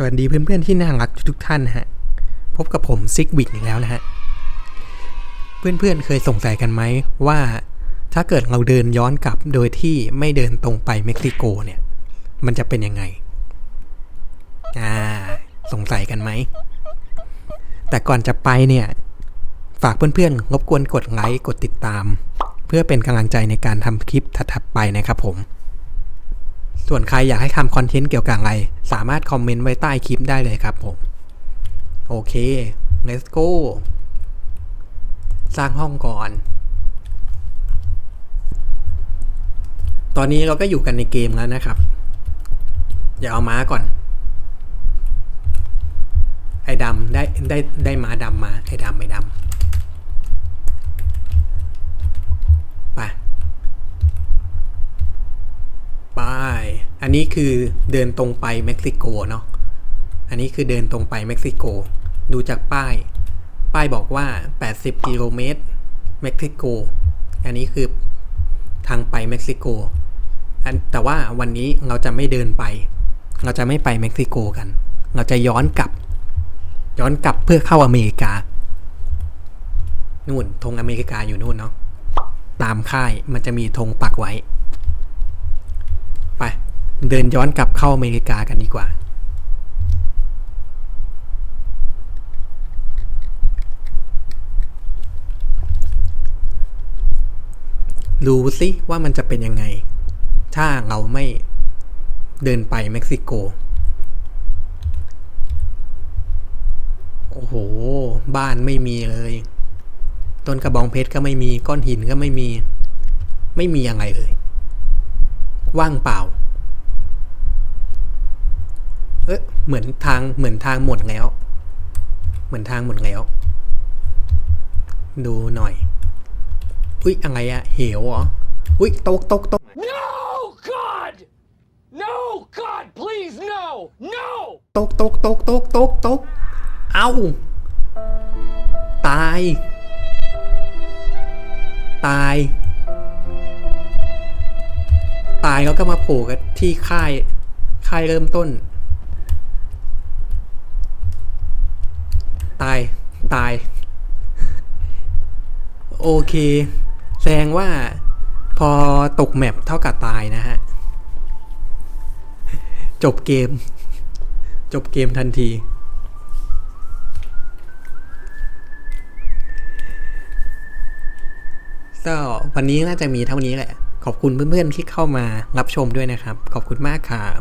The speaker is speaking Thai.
สวัสดีเพื่อนๆที่น่ารักทุกท่านนะฮะ พบกับผมซิกวิดอีกแล้วนะฮะ เพื่อนๆเคยสงสัยกันไหมว่า ถ้าเกิดเราเดินย้อนกลับโดยที่ไม่เดินตรงไปเม็กซิโกเนี่ย มันจะเป็นยังไง อ่า สงสัยกันไหม แต่ก่อนจะไปเนี่ย ฝากเพื่อนๆรบกวนกดไลค์กดติดตาม เพื่อเป็นกำลังใจในการทำคลิปถัดๆไปนะครับผม ส่วนใครอยากให้ทำคอนเทนต์เกี่ยวกับอะไร สามารถคอมเมนต์ไว้ใต้คลิปได้เลยครับผม โอเค let's go สร้างห้องก่อน ตอนนี้เราก็อยู่กันในเกมแล้วนะครับ อย่าเอาม้าก่อน ไอ้ดำได้ได้ได้ม้าดำมา ไอ้ดำไอ้ดำไป ไป อันนี้คือเดินตรงไปเม็กซิโกเนาะ อันนี้คือเดินตรงไปเม็กซิโก ดูจากป้าย ป้ายบอกว่า 80 กิโลเมตรเม็กซิโก อันนี้คือทางไปเม็กซิโก อันแต่ว่าวันนี้เราจะไม่เดินไป เราจะไม่ไปเม็กซิโกกัน เราจะย้อนกลับ ย้อนกลับเพื่อเข้าอเมริกา นู่นธงอเมริกาอยู่นู่นเนาะ ตามค่ายมันจะมีธงปักไว้ เดินย้อนกลับเข้าอเมริกากันดีกว่า ดูสิว่ามันจะเป็นยังไง ถ้าเราไม่เดินไปเม็กซิโก โอ้โห บ้านไม่มีเลย ต้นกระบองเพชรก็ไม่มี ก้อนหินก็ไม่มี ไม่มีอะไรเลย ว่างเปล่า เอ๊ะเหมือนทางเหมือนทางหมดแล้ว เหมือนทางหมดแล้ว ดูหน่อย อุ้ยอะไรอะเหวเหรอ อุ้ยตกตกตก No, God! No, God, please, no! No! ตกตกตกตกตกตกเอาตาย ตาย ตายแล้วก็มาโผล่กันที่ค่าย ค่ายเริ่มต้น ตาย ตาย โอเค แสดงว่า พอตกแมปเท่ากับตายนะฮะ จบเกม จบเกมทันที ก็วันนี้น่าจะมีเท่านี้แหละ ขอบคุณเพื่อนๆที่เข้ามารับชมด้วยนะครับ ขอบคุณมากครับ